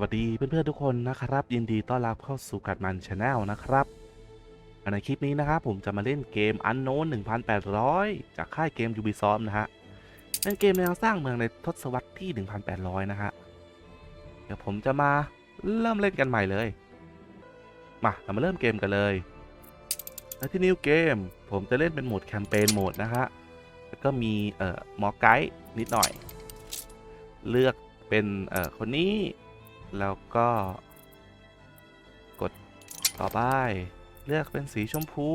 วัสดีเพื่อนๆทุกคนนะครับ ยินดีต้อนรับเข้าสู่กัดมันชาแนลนะครับ ในคลิปนี้นะครับผมจะมาเล่นเกม Unknown 1800 จากค่ายเกม Ubisoft นะฮะเป็นเกมแนวสร้างเมืองในทศวรรษที่ 1800 นะฮะเดี๋ยวผมจะมาเริ่มเล่นกันใหม่เลย มาเรามาเริ่มเกมกันเลยและที่นิวเกม ผมจะเล่นเป็นโหมดแคมเปญโหมดนะฮะแล้วก็มีเอ่อหมอไกด์นิดหน่อย เลือกเป็นเอ่อคนนี้ แล้วก็กดต่อไป เลือกเป็นสีชมพู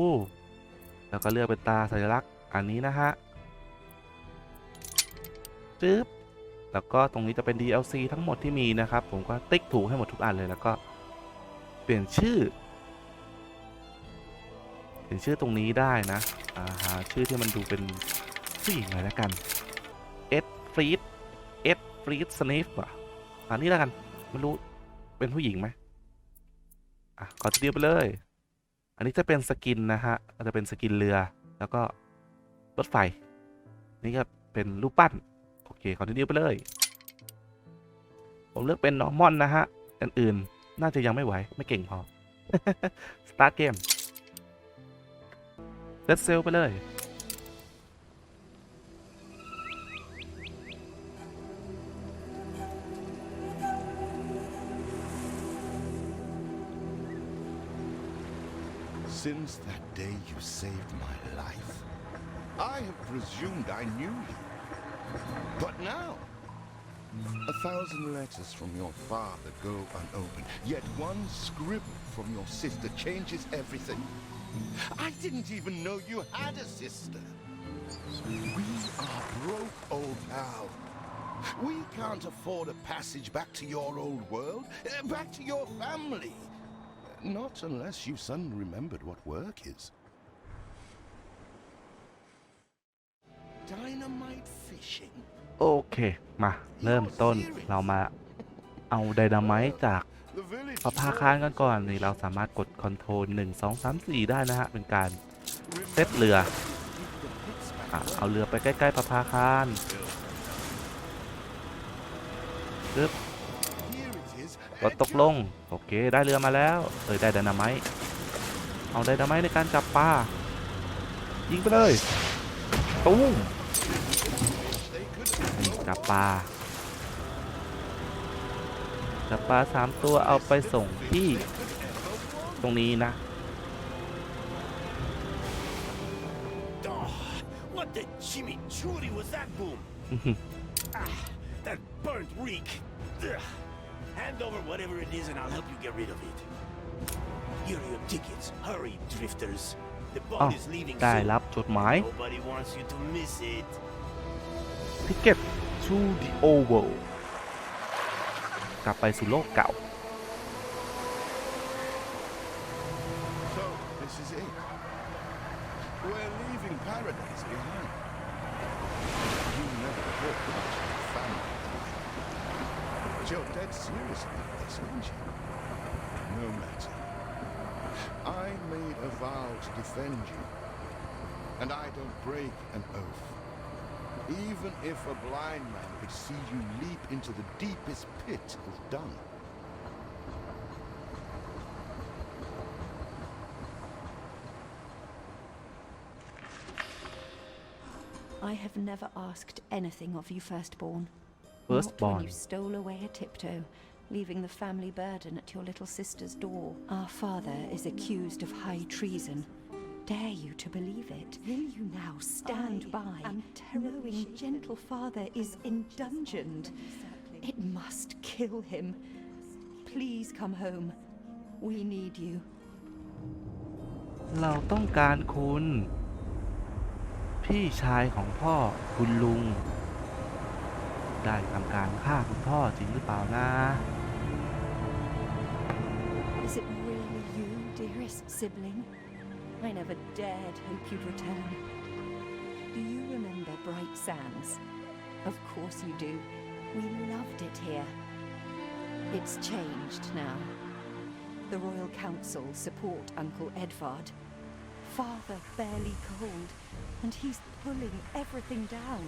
แล้วก็เลือกเป็นตาสัญลักษณ์อันนี้นะฮะจึ๊บแล้วก็ตรงนี้จะเป็น DLC ทั้งหมดที่มีนะครับ ผมก็ติ๊กถูกให้หมดทุกอันเลยแล้วก็เปลี่ยนชื่อ เปลี่ยนชื่อตรงนี้ได้นะอ่าหาชื่อที่มันดูเป็นผู้หญิงหน่อยแล้วกันเอ็ดฟรีดเอ็ดฟรีดสเนฟอะอันนี้แล้วกัน ไม่รู้เป็นผู้หญิงไหมอะกดทีเดียวไปเลย อันนี้จะเป็นสกินนะฮะก็จะเป็นสกินเรือ แล้วก็รถไฟ นี่ก็เป็นรูปปั้น โอเคขอทีเดียวไปเลย ผมเลือกเป็นนอร์มอนนะฮะอันอื่นน่าจะยังไม่ไหว ไม่เก่งพอ สตาร์ทเกม เลตเซลไปเลย that day you saved my life, I have presumed I knew you. But now, a thousand letters from your father go unopened, yet one scribble from your sister changes everything. I didn't even know you had a sister. We are broke, old pal. We can't afford a passage back to your old world, uh, back to your family. Not unless you suddenly remembered what work is. Dynamite fishing? โอเคมาเริ่มต้นเรามาเอาไดนาไมต์จาก The village พระพาคารกันก่อนนี่เราสามารถกดคอนโทรล1 2 3 4 ได้นะฮะ เป็นการเซตเรืออะเอาเรือไปใกล้ๆพระพาคารปึ๊บ Here it is. กดตกลง โอเค ได้เรือมาแล้ว เอ้ย ได้ไดนาไมต์เอาไดนาไมต์ในการจับปลา ยิงไปเลย ตุ้ม They could นี่จับปลา จับปลาสามตัวเอาไปส่งที่ ตรงนี้นะ Oh, what the chimichurri was that boom? ah, that burnt reek. Ugh. Hand over whatever it is and I'll help you get rid of it. Here are your tickets. Hurry, drifters. The อ้าว boat is leaving ได้ soon. รับจดหมาย Nobody wants you to miss it. Ticket to the Oval กลับไปสู่โลกเก่า So, this is it. We're leaving paradise behind. You never talk much of your family. You're dead serious about this, aren't you? No matter. I made a vow to defend you. And I don't break an oath. Even if a blind man could see you leap into the deepest pit of dung. I have never asked anything of you, firstborn. Not when Firstborn you stole away a tiptoe, leaving the family burden at your little sister's door. Our father is accused of high treason. Dare you to believe it? Will you now stand by, knowing gentle father is indungeoned? It must kill him. Please come home. We need you. เราต้องการคุณ พี่ชายของพ่อคุณลุง ได้ทำการฆ่าคุณพ่อจริงหรือเปล่านะ Is it really you, dearest sibling? I never dared hope you'd return. Do you remember Bright Sands? Of course you do. We loved it here. It's changed now. The Royal Council support Uncle Edvard. Father barely cold, and he's pulling everything down.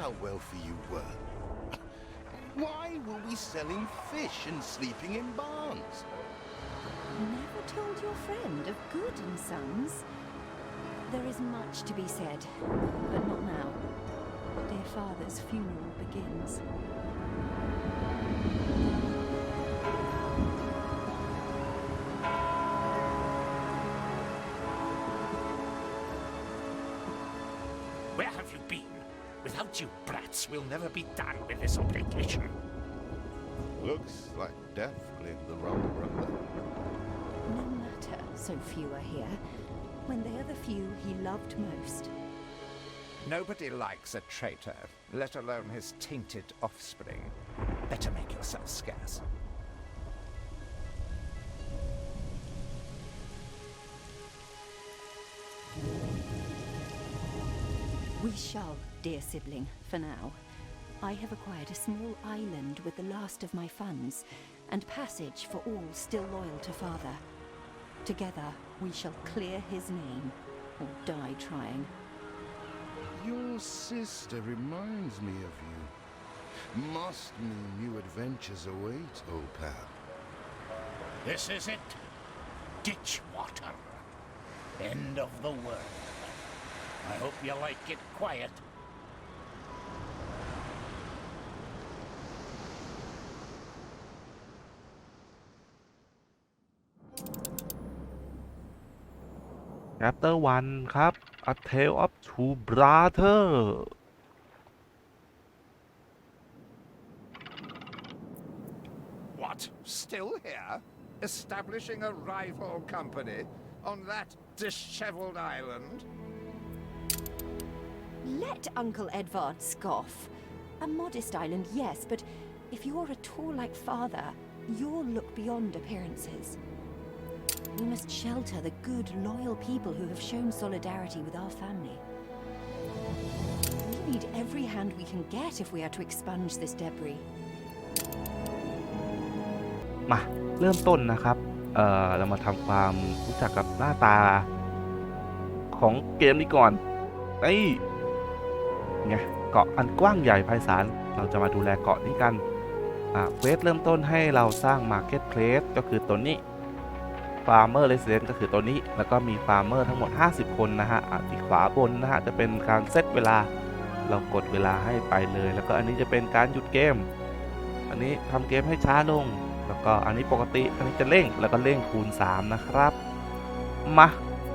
How wealthy you were. Why were we selling fish and sleeping in barns? Never told your friend of Good and Sons? There is much to be said, but not now. Dear father's funeral begins. Without you brats, we'll never be done with this obligation. Looks like death claimed the wrong brother. No matter, so few are here. When they are the few he loved most. Nobody likes a traitor, let alone his tainted offspring. Better make yourself scarce. We shall, dear sibling, for now. I have acquired a small island with the last of my funds, and passage for all still loyal to father. Together, we shall clear his name, or die trying. Your sister reminds me of you. Must mean new adventures await, old pal. This is it. Ditch water. End of the world. I hope you like it quiet. Chapter 1 ครับ A Tale of Two Brothers What? Still here? Establishing a rival company on that disheveled island? Let Uncle Edvard scoff. A modest island, yes, but if you're at all like father, you'll look beyond appearances. We must shelter the good, loyal people who have shown solidarity with our family. We need every hand we can get if we are to expunge this debris. มาเริ่มต้นนะครับ เอ่อ เรามาทำความรู้จักกับหน้าตา ของเกมนี้ก่อนไอ้ไงเกาะอันกว้างใหญ่ไพศาล เราจะมาดูแลเกาะนี้กัน อ่าเควสเริ่มต้นให้เราสร้าง Market Place ก็คือตัวนี้ Farmer Residence ก็คือตัวนี้ แล้วก็มี Farmer ทั้งหมด 50 คนนะฮะอ่าที่ขวาบนนะฮะจะเป็นการเซตเวลา เรากดเวลาให้ไปเลย แล้วก็อันนี้จะเป็นการหยุดเกม อันนี้ทำเกมให้ช้าลง แล้วก็อันนี้ปกติ อันนี้จะเร่ง แล้วก็เร่งคูณ 3 นะครับ มา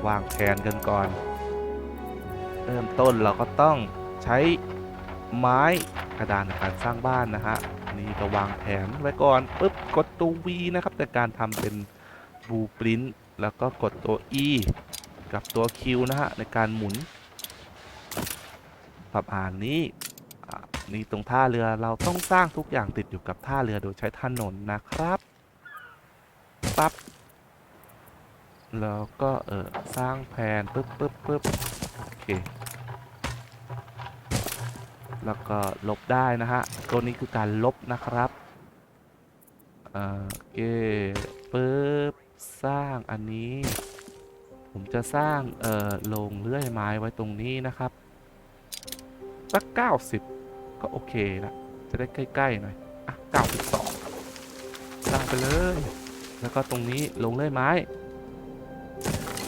วางแผนกันก่อน เริ่มต้นเราก็ต้องใช้ไม้กระดานในการสร้างบ้านนะฮะนนี้ก็วางแผนไว้ก่อนปุ๊บกดตัว V นะครับในการทำเป็น บูปรินต์แล้วก็กดตัว E กับตัว Q นะฮะ ในการหมุนปรับอ่านนี้นี่ตรงท่าเรือเราต้องสร้างทุกอย่างติดอยู่กับท่าเรือโดยใช้ถนนนะครับปั๊บแล้วก็เออสร้างแผนปึ๊บปึ๊บปึ๊บโอเคแล้วก็ลบได้นะฮะ ตัวนี้คือการลบนะครับ เอ่อโอเคปึ๊บ สร้างอันนี้ ผมจะสร้าง เอ่อโรงเลื่อยไม้ไว้ตรงนี้นะครับ สัก90ก็โอเคละจะได้ใกล้ ๆ หน่อย อะ92สร้างไปเลย แล้วก็ตรงนี้ลงเลื่อยไม้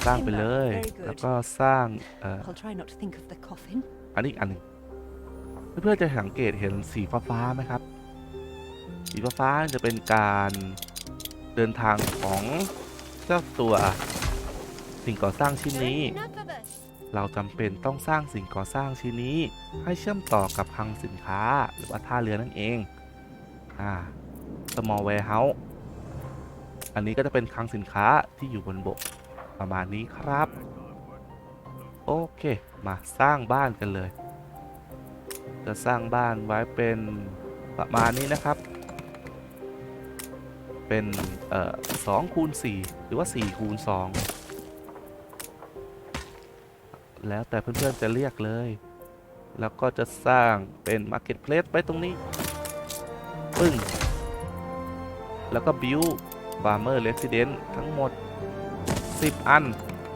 สร้างไปเลย Very good. แล้วก็สร้าง เอ่อ I'll try not to think of the coffin. อันนี้อีกอันหนึ่งเพื่อนๆจะสังเกตเห็นสีฟ้าๆไหมครับ สีฟ้าๆจะเป็นการ เดินทางของเจ้าตัวสิ่งก่อสร้างชิ้นนี้ เราจำเป็นต้องสร้างสิ่งก่อสร้างชิ้นนี้ ให้เชื่อมต่อกับคลังสินค้าหรือว่าท่าเรือนั่นเองอ่า small warehouse อันนี้ก็จะเป็นคลังสินค้าที่อยู่บนบกประมาณนี้ครับ โอเค มาสร้างบ้านกันเลย จะสร้างบ้านไว้เป็นประมาณนี้นะครับ เป็นเอ่อสองคูณสี่หรือว่าสี่คูณสองแล้วแต่เพื่อนๆจะเรียกเลย แล้วก็จะสร้างเป็น Marketplace ไว้ตรงนี้ ปึ้ง แล้วก็ Build Farmer Residence ทั้งหมด 10 อัน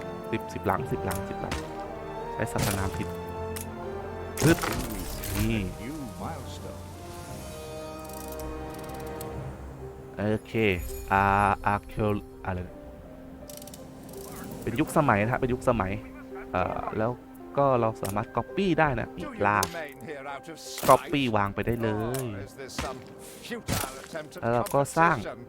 10 10 หลัง 10 หลัง 10 หลัง ใช้สรรพนามผิด When we นี่ โอเคอาอาร์เคลอะไรนะเป็นยุคสมัยนะฮะเป็นยุคสมัยเอ่อแล้วก็เราสามารถ Copy ได้นะ Do อี you กลาก remain here out of spite? Copy วางไปได้เลย Or is this some futile attempt at แล้วเราก็สร้าง competition?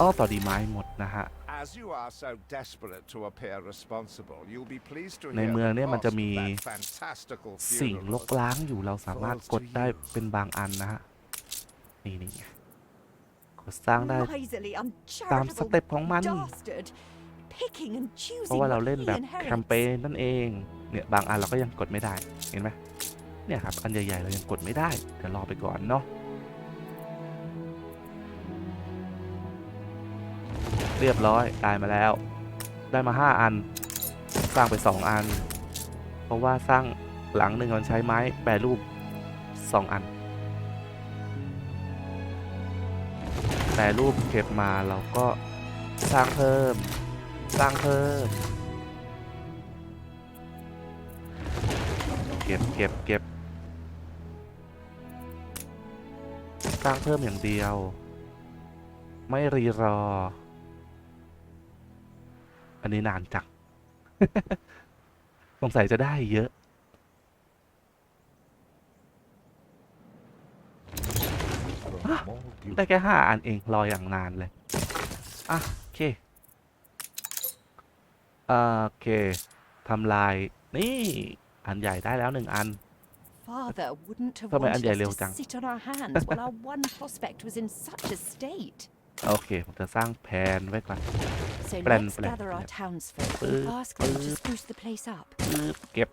อ้อต่อดีไม้หมดนะฮะ As you are so desperate to appear responsible, you'll be pleased to ใน hear เมือง the เนี่ยมันจะ cost มี of that fantastical สิ่ง funeral ลกล้างอยู่เราสามารถกดได้เป็นบางอันนะฮะ นี่นี่ไงกด สร้างได้ Miserly, ตามส uncharitable เต็ปของมัน dastard. Picking and เพ choosing ราะว่าเรา what เล่น he แบบแคมเป inherits. ญนั่นเอง เนี่ยบางอันเราก็ยังกดไม่ได้ เห็นไหมเนี่ยครับอันใหญ่ๆเรายังกดไม่ได้เดี๋ยวรอไปก่อนเนาะ เรียบร้อยได้มาแล้ว ได้มา 5 อัน สร้างไป 2 อัน เพราะว่าสร้างหลังหนึ่งมันใช้ไม้แปรรูป 2 อัน รรูปเก็บมาเราก็สร้างเพิ่ม สร้างเพิ่ม เก็บเก็บเก็บสร้างเพิ่มอย่างเดียว ไม่รีรอ อันนี้นานจัง สงสัยจะได้เยอะ ได้แค่ห้าอันเองรออย่างนานเลย อะ โอเคอ่าโอเคทำลาย นี่ อันใหญ่ได้แล้วหนึ่งอัน Father wouldn't have ทำไมอัน wanted ใหญ่ us เร็ว to จัง sit on our hands while our one prospect was in such a state. โอเค ผมจะสร้างแผนไว้ก่อน So Plan, let's plan, gather our plan. townsfolk Uh, and ask them to uh. spruce the place up. ปึ๊บเก็บ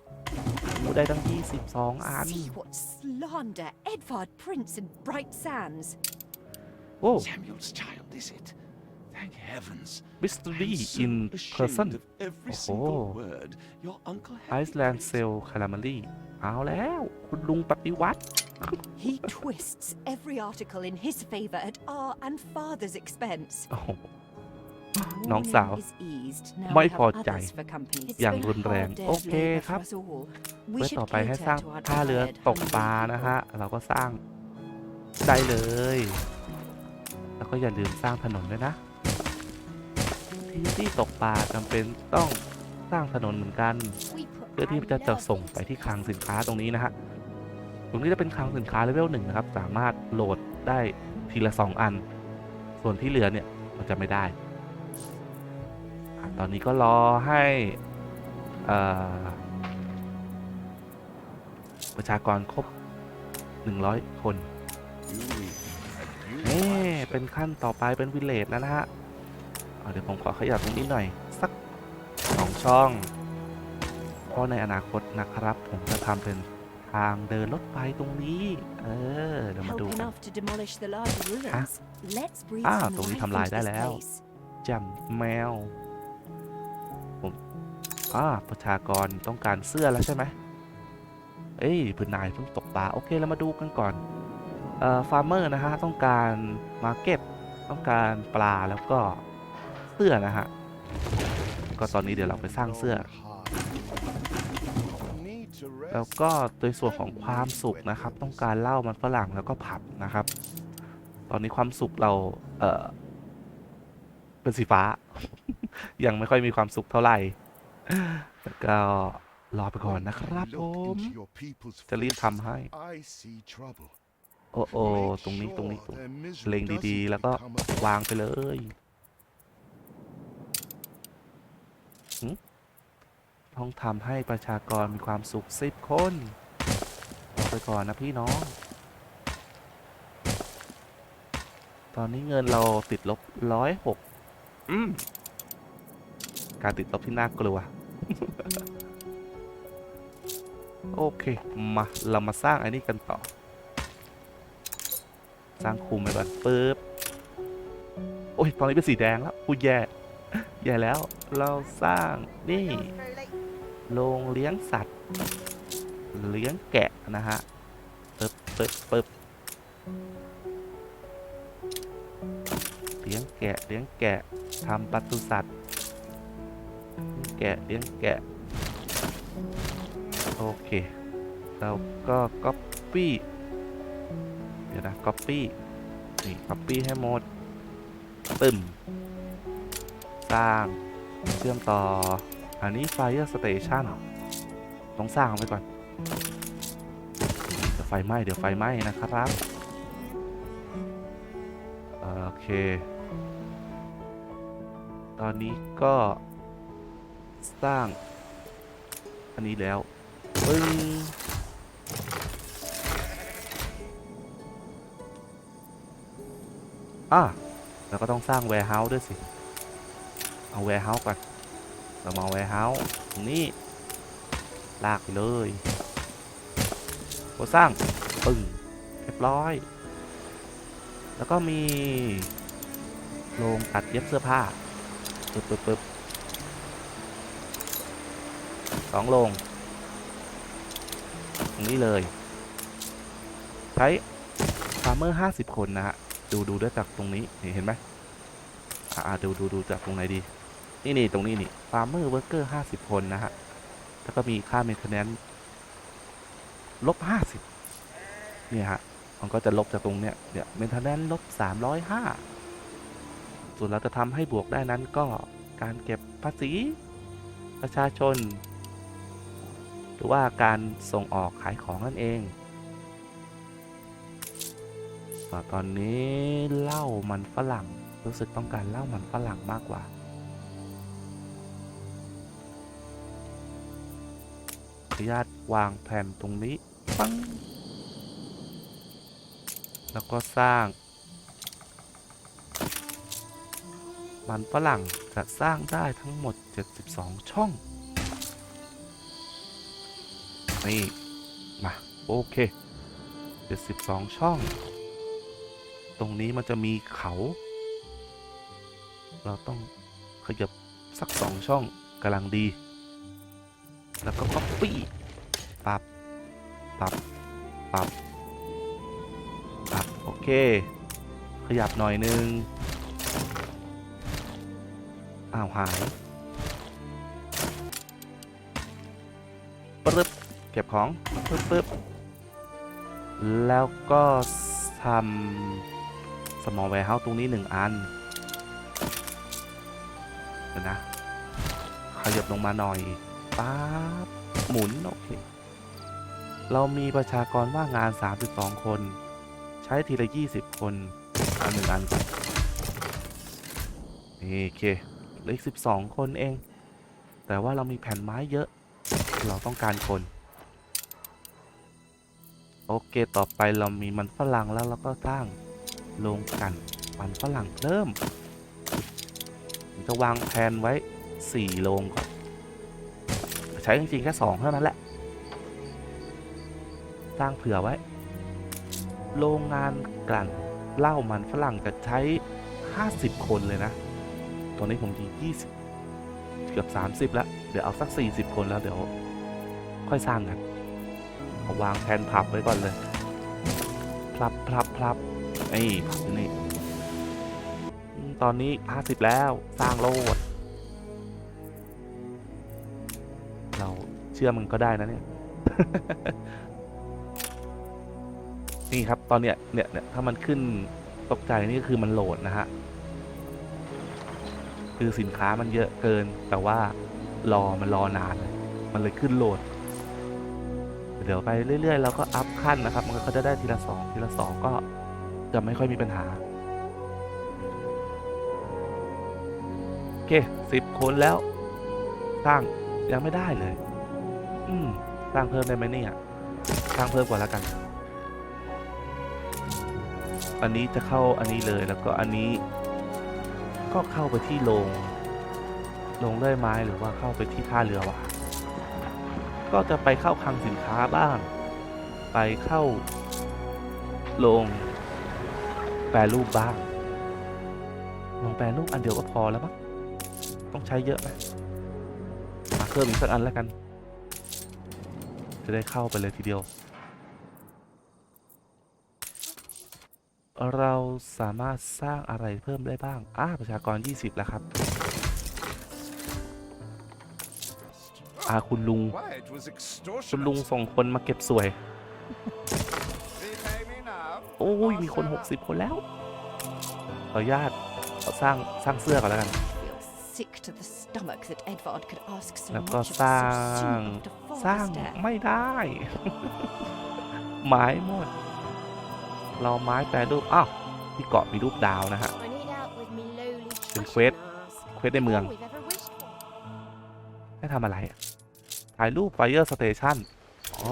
อู้ได้ตั้ง22อัน See what slander Edvard Prince and Bright Sands. โอ้ Samuel's child, is it? Thank heavens. มิสต I'm รี so อิน ashamed เพอร์ซัน of every Oh. single word your uncle ไอ had ซ์แลนด์เซลคารามารีเอาแล้ว คุณลุงปฏิวัติ He twists every article in his favor at our and father's expense. โอ้โห น้อง Mourning สาว is eased. Now ไม่ we พอ have ใจ others for company. It's อย่าง been a รุนแรง hard day's โอเค labor ครับ for us all. We ไว้ should ต่อไปให้ cater สร้าง to our ท่าเรือ tired, ตก hungry ปลานะ people. ฮะ เราก็สร้างได้เลย แล้วก็อย่าลืมสร้างถนนด้วยนะ ที่ที่ตกปลาจำเป็นต้องสร้างถนนเหมือนกัน We put เพื่อที่ our จะจะ love ส่งไปที่คลังสินค้าตรงนี้นะฮะตรงนี้จะเป็นคลังสินค้าเลเวลหนึ่งนะครับ สามารถโหลดได้ทีละสองอัน ส่วนที่เหลือเนี่ยมันจะไม่ได้อะตอนนี้ก็รอให้เอ่อประชากรครบ 100 คน You reach a new เอ๊ะ milestone. เป็นขั้นต่อไปเป็นวิลเลจแล้วนะฮะเอาเดี๋ยวผมขอขยับตรงนี้หน่อย สักสองช่อง เพราะในอนาคตนะครับ ผมจะทำเป็นทางเดินรถไฟตรงนี้ เออ เดี๋ยวมา help ดูกัน enough to demolish the larger ruins. Let's breathe อ่า some ตรงนี้ life ทำลาย into ได้ this แล้ว place. จำแมว ผมอ่าประชากรต้องการเสื้อแล้วใช่ไหมเอ้ยพื้นนายเพิ่งตกปลาโอเคเรามาดูกันก่อนเอ่อฟาร์มเมอร์นะฮะ ต้องการ มาเก็ตต้องการปลาแล้วก็เสื้อนะฮะ ก็ตอนนี้เดี๋ยวเราไปสร้างเสื้อ แล้วก็โดยส่วนของความสุขนะครับ ต้องการเหล้ามันฝรั่งแล้วก็ผับนะครับ ตอนนี้ความสุขเราเออเป็นสีฟ้า ยังไม่ค่อยมีความสุขเท่าไหร่แล้วก็รอไปก่อนนะครับผม จะรีบทำให้ I see trouble. โอ้โอ้ Make ตรงนี้ตรงนี้ sure ตรง their misery เล็งดี doesn't ๆแล้วก็ become a วางไปเลยหึต้องทำให้ประชากรมีความสุขสิบคนรอไปก่อนนะพี่น้อง ตอนนี้เงินเราติดลบร้อยหกอืมการติดลบที่น่ากลัว โอเค มา เรามาสร้างอันนี้กันต่อ สร้างคุมไปก่อนปึ๊บโอ้ยตอนนี้เป็นสีแดงแล้วกูแย่แย่แล้วเราสร้างนี่โรงเลี้ยงสัตว์ เลี้ยงแกะนะฮะปึ๊บปึ๊บปึ๊บเลี้ยงแกะเลี้ยงแกะทำปศุสัตว์เลี้ยงแกะเลี้ยงแกะโอเคแล้วก็ copy เดี๋ยวนะ copy นี่ copy ให้หมดตึมสร้างเชื่อมต่อ อันนี้ fire station ต้องสร้างไว้ก่อน เดี๋ยวไฟไหม้ เดี๋ยวไฟไหม้นะครับ โอเค ตอนนี้ก็สร้าง อันนี้แล้วปึ้ง อะแล้วก็ต้องสร้าง warehouse ด้วยสิ เอา warehouse ก่อนเรามา warehouse ตรงนี้ ลากไปเลยก็สร้างปึ้งเรียบร้อย แล้วก็มีโรงตัดเย็บเสื้อผ้าปึ๊บปึ๊บปึ๊บสองโรงตรงนี้เลย ใช้ฟาร์เมอร์ห้าสิบคนนะฮะ ดูดูได้จากตรงนี้เห็นไหมอ่าดูดูดูจากตรงไหนดี นี่นี่ตรงนี้นี่ฟาร์มเมอร์เวิร์กเกอร์ห้าสิบคนนะฮะ แล้วก็มีค่าเมนเทนแนนลบห้าสิบเนี่ยฮะ มันก็จะลบจากตรงเนี้ยเนี่ยเมนเทนแนนลบสามร้อยห้าส่วนเราจะทำให้บวกได้นั้นก็การเก็บภาษี ประชาชน หรือว่าการส่งออกขายของนั่นเอง อ่าตอนนี้เหล้ามันฝรั่ง รู้สึกต้องการเหล้ามันฝรั่งมากกว่า ขออนุญาตวางแผ่นตรงนี้ปังแล้วก็สร้าง มันฝรั่งจะสร้างได้ทั้งหมด 72 ช่อง นี่ มา โอเค 72 ช่อง ตรงนี้มันจะมีเขา เราต้องขยับสักสองช่องกำลังดี แล้วก็ copy ปรับปรับปรับปรับโอเค ขยับหน่อยนึงอ้าวหายปึ๊บเก็บของปึ๊บปึ๊บแล้วก็ทำ small warehouse ตรงนี้หนึ่งอันเดี๋ยวนะ ขยับลงมาหน่อยป๊าบหมุน โอเค เรามีประชากรว่างงาน 32 คน ใช้ทีละ 20 คนเอาหนึ่งอันก่อนนี่โอเคเหลืออีก 12 คนเอง แต่ว่าเรามีแผ่นไม้เยอะ เราต้องการคน โอเค ต่อไปเรามีมันฝรั่งแล้วเราก็สร้าง โรงกลันมันฝรั่งเพิ่มผมจะวางแผนไว้4โรงก่อนใช้จริงๆแค่2เท่านั้นแหละ สร้างเผื่อไว้ โรงงานกลั่นเหล้ามันฝรั่งจะใช้ 50 คนเลยนะ ตอนนี้ผมยี20 เกือบ 30 แล้ว เดี๋ยวเอาสัก 40 คนแล้วเดี๋ยวค่อยสร้างกันเอาวางแผนพับไว้ก่อนเลยพลับพลับพลับ ไอ้นี่ตอนนี้50แล้วสร้างโลด เราเชื่อมันก็ได้นะเนี่ย นี่ครับตอนเนี้ยเนี่ยเนี่ยถ้ามันขึ้นตกใจนี่ก็คือมันโหลดนะฮะ คือสินค้ามันเยอะเกิน แต่ว่ารอมันรอนาน มันเลยขึ้นโหลด เดี๋ยวไปเรื่อยๆเราก็อัพขั้นนะครับ มันก็จะได้ทีละสองทีละสองก็ จะไม่ค่อยมีปัญหา โอเคสิบคนแล้ว สร้างยังไม่ได้เลย อืมสร้างเพิ่มได้ไหมเนี่ย สร้างเพิ่มกว่าแล้วกัน อันนี้จะเข้าอันนี้เลยแล้วก็อันนี้ ก็เข้าไปที่โรงโรงเลื่อยไม้หรือว่าเข้าไปที่ท่าเรือวะก็จะไปเข้าคลังสินค้าบ้าง ไปเข้าโรง แปรรูปบ้างโรงแปรรูปอันเดียวก็พอแล้วมั้งต้องใช้เยอะไหมมาเพิ่มอีกสักอันแล้วกัน จะได้เข้าไปเลยทีเดียว เราสามารถสร้างอะไรเพิ่มได้บ้างอ่าประชากร 20 แล้วครับอาคุณลุง Why, it was คุณลุง extortionate. ส่งคนมาเก็บสวย Repay me now. โอ้ยมีคน 60 คนแล้ว ขออนุญาตขอสร้างสร้างเสื้อก่อนแล้วกัน feel sick to the stomach that Edvard could ask so แล้วก็ much of สร้า us so ง soon after สร้าง father's death. ไม่ได้ ไม้หมด เราไม้แปรรูปอ้าวที่เกาะมีรูปดาวนะฮะ I need help with me lowly เป็น trashing เควส mask. เควสในเมือง All we've ever wished for. ให้ทำอะไรอะถ่ายรูป Fire Station อ๋อ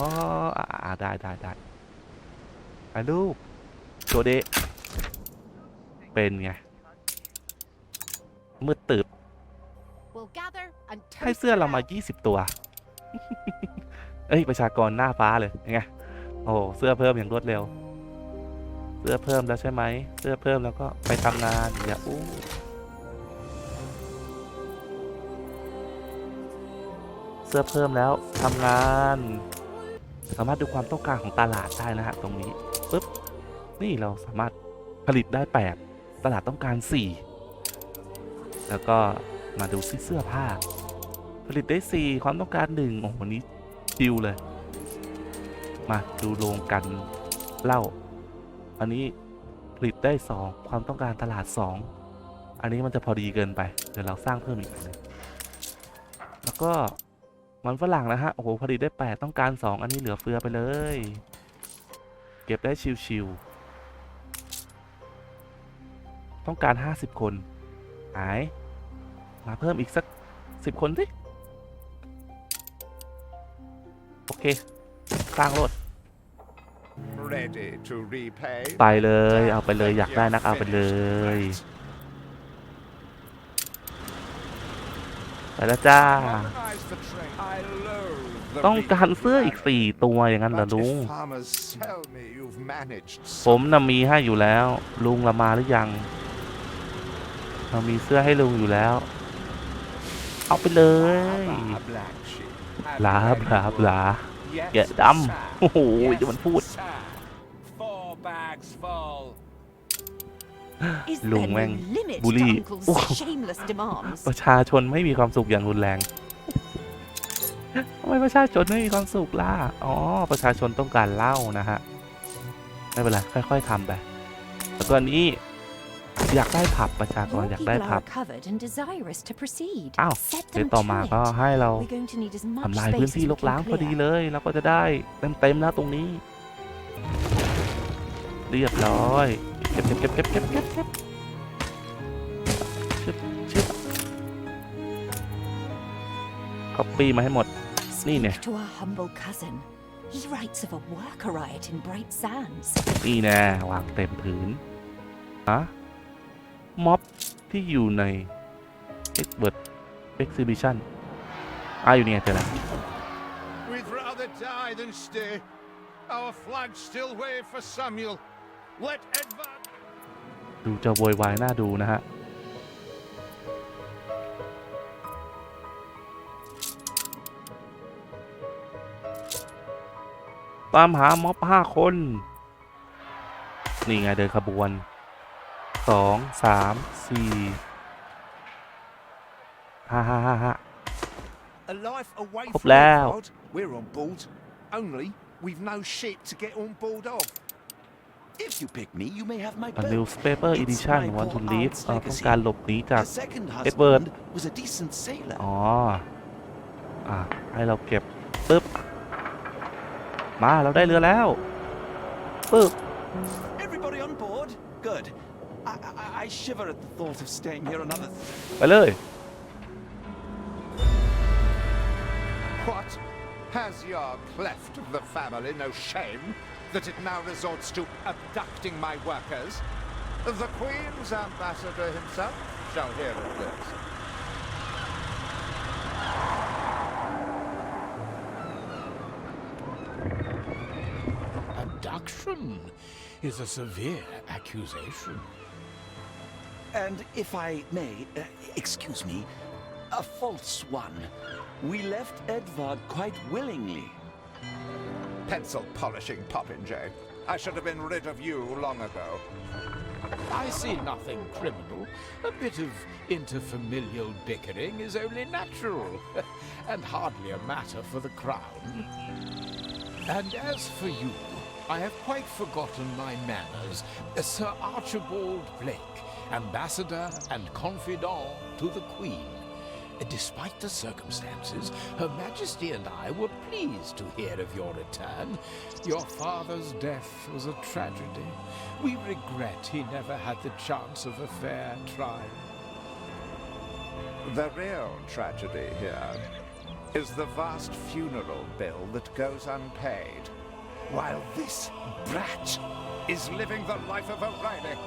อ่าอ่าได้ได้ได้ถ่ายรูป โจเดะเป็นไง มืดตึบ We'll gather and ให้ toast เสื้อเรามา around. 20 ตัว เอ้ย ประชากรหน้าฟ้าเลยยังไงโอ้โหเสื้อเพิ่มอย่างรวดเร็ว เสื้อเพิ่มแล้วใช่ไหม เสื้อเพิ่มแล้วก็ไปทำงานอย่าอู้เสื้อเพิ่มแล้วทำงาน สามารถดูความต้องการของตลาดได้นะฮะตรงนี้ปึ๊บ นี่เราสามารถผลิตได้ 8 ตลาดต้องการ 4 แล้วก็มาดูซิเสื้อผ้า ผลิตได้ 4 ความต้องการ 1 โอ้โหวันนี้ดิวเลย มาดูโรงกันเหล้าอันนี้ผลิตได้ 2 ความต้องการตลาด 2 อันนี้มันจะพอดีเกินไป เดี๋ยวเราสร้างเพิ่มอีกนหนึงแล้วก็มันฝรั่งนะฮะ โอ้โห ผลิตได้ 8 ต้องการ 2 อันนี้เหลือเฟือไปเลย เก็บได้ชิวๆ ต้องการ 50 คนหาย มาเพิ่มอีกสัก 10 คนสิ โอเค สร้างรถ Ready to repay. ไปเลย เอาไปเลยอยากได้นักเอาไปเลย ไปแล้วจ้า Modernize the train. I loathe the ต้องการเสื้ออีก rebrand. สี่ตัวอย่างนั้นเหรอ But ลุง if farmers tell me you've managed ผมน่ะมีให้อยู่แล้ว ลุงละมาหรือยัง เรามีเสื้อให้ลุงอยู่แล้ว เอาไปเลยลาบลาบลา Yes, แกะดำโอ้โหจะมันพูด sir. Four bags full. Is Lùng there no ngoan, limit bù to li. Uncle's Ủa. shameless demands? ประชาชนไม่มีความสุขอย่างรุนแรงทำไมประชาชนไม่มีความสุขล่ะ อ๋อ ประชาชนต้องการเหล้านะฮะ ไม่เป็นไร ค่อย ๆทำไป แล้วก็อันนี้ อยากได้ผับประชากร Your อยากได้ people ผั are บ recovered and desirous to proceed. อ้าว Set เดี๋ยว them ต่อ to มาก็ it. ให้เรา We're going to need as much ทำลาย space พื้น as ที่ we รกร้าง can พอดี clear. เลยเราก็จะได้เต็มๆแล้วตรงนี้ เรียบร้อยเก็บเก็บเก็บเก็บเก็บเก็บเก็บชึบชึบคอปปี้มาให้หมดนี่เนี่ย Speak to our humble cousin. He writes of a worker riot in Bright Sands. นี่แน่วางเต็มพื้นฮะ ม็อบที่อยู่ใน Expert Exhibition อะอยู่เนี่ยเจอแล้ว We'd rather die than stay. Our flags still wave for Samuel. Let Edvard ดูจะโวยวายน่าดูนะฮะ ตามหาม็อบห้าคน นี่ไงเดินขบวน สองสามสี่ห้าห้าห้าห้า A life away Hop from lao. Edward. We're on board. Only we've no ship to get on board of. If you pick me, you may have my A boat. newspaper It's edition my want to poor leave aunt's เอ่อต้อง legacy. การหลบหนีจาก Her second Edward. husband was a decent sailor. อ๋อ อะ ให้เราเก็บปึ๊บ มา เราได้เรือแล้วปึ๊บ I, I shiver at the thought of staying here another. ไปเลย What? Has your cleft of the family no shame that it now resorts to abducting my workers? The Queen's ambassador himself shall hear of this. Abduction is a severe accusation. And if I may, uh, excuse me, a false one. We left Edvard quite willingly. Pencil polishing popinjay. I should have been rid of you long ago. I see nothing criminal. A bit of interfamilial bickering is only natural, and hardly a matter for the crown. And as for you, I have quite forgotten my manners. Sir Archibald Blake, ambassador and confidant to the Queen. Despite the circumstances, Her Majesty and I were pleased to hear of your return. Your father's death was a tragedy. We regret he never had the chance of a fair trial. The real tragedy here is the vast funeral bill that goes unpaid, while this brat is living the life of a Riley.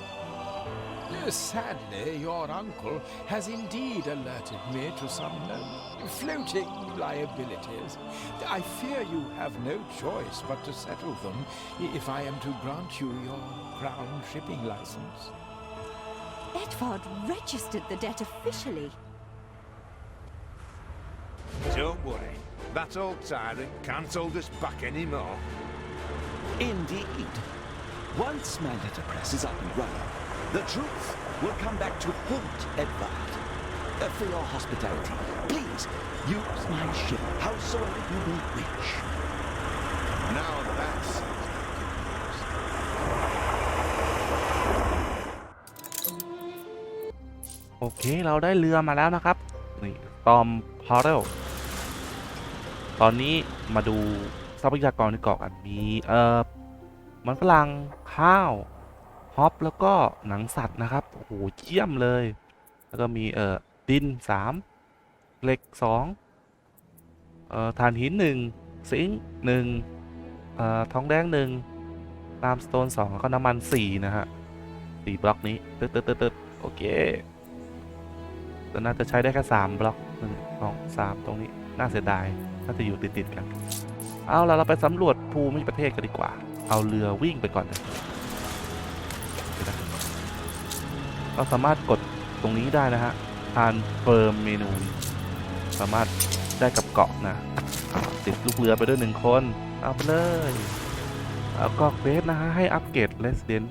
Sadly, your uncle has indeed alerted me to some uh, floating liabilities. I fear you have no choice but to settle them if I am to grant you your crown shipping license. Edvard registered the debt officially. Don't worry. That old tyrant can't hold us back anymore. Indeed. Once my letterpress is up and running, the truth will come back to haunt Edvard. Uh, for your hospitality, please use my ship howsoever you may wish. Now that's โอเค เราได้เรือมาแล้วนะครับ นี่ ตอมพาร์เรลตอนนี้มาดูทรัพยากรในเกาะกันมี เอ่อ มันฝรั่งข้าว ฮอปแล้วก็หนังสัตว์นะครับ โอ้โหเยี่ยมเลย แล้วก็มีเอ่อดิน3เหล็ก2เอ่อถ่านหิน1ซิงค์1เอ่อทองแดง1ตามสโตน2แล้วก็น้ำมัน4นะฮะ4บล็อกนี้ตึ๊ดตึ๊ดตึ๊ดตึ๊ดโอเคแต่น่าจะใช้ได้แค่สามบล็อกหนึ่งสองสามตรงนี้น่าเสียดายน่าจะอยู่ติดๆกัน เอาละเราไปสำรวจภูมิประเทศกันดีกว่า เอาเรือวิ่งไปก่อนเลย เราสามารถกดตรงนี้ได้นะฮะทานเฟิร์มเมนู สามารถได้กับเกาะนะอ่าติดลูกเรือไปด้วยหนึ่งคน เอาไปเลยแล้วก็เควสนะฮะ ให้อัปเกรดเลสเดน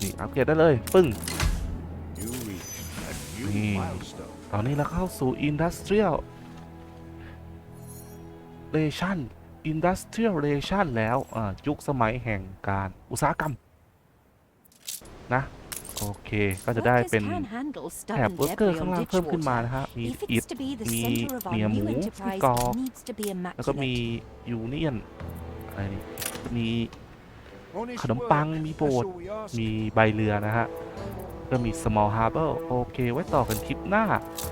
นี่อัปเกรดได้เลย ปึ้ง You reach a new Hmm. milestone. ตอนนี้เราเข้าสู่ Industrial Ration Industrial Ration แล้ว อ่ายุคสมัยแห่งการอุตสาหกรรม นะ โอเค ก็จะได้ Workers เป็น can handle แถบ stubborn เวิร์กเกอร์ debris ข้าง on ล่าง ditch เพิ่มขึ้นมา water. นะฮะมี If อิ it's ฐ to be the me- center of me our a new move, enterprise, go. it needs to be แล้วก็มี immaculate. ยูเนียนอะไรนี่มี Honest ขนมปัง work, มี that's โบสถ์ all we ask. มีใบเรือนะฮะ ก็มี small harbor โอเค ไว้ต่อกันคลิปหน้า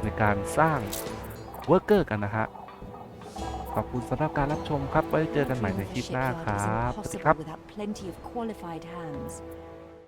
ในการสร้างเวิร์กเกอร์กันนะฮะ ขอบคุณสำหรับการรับชมครับ ไว้เจอกันใหม่ในคลิปหน้าค Shipyard รั is บสวัสดีครับ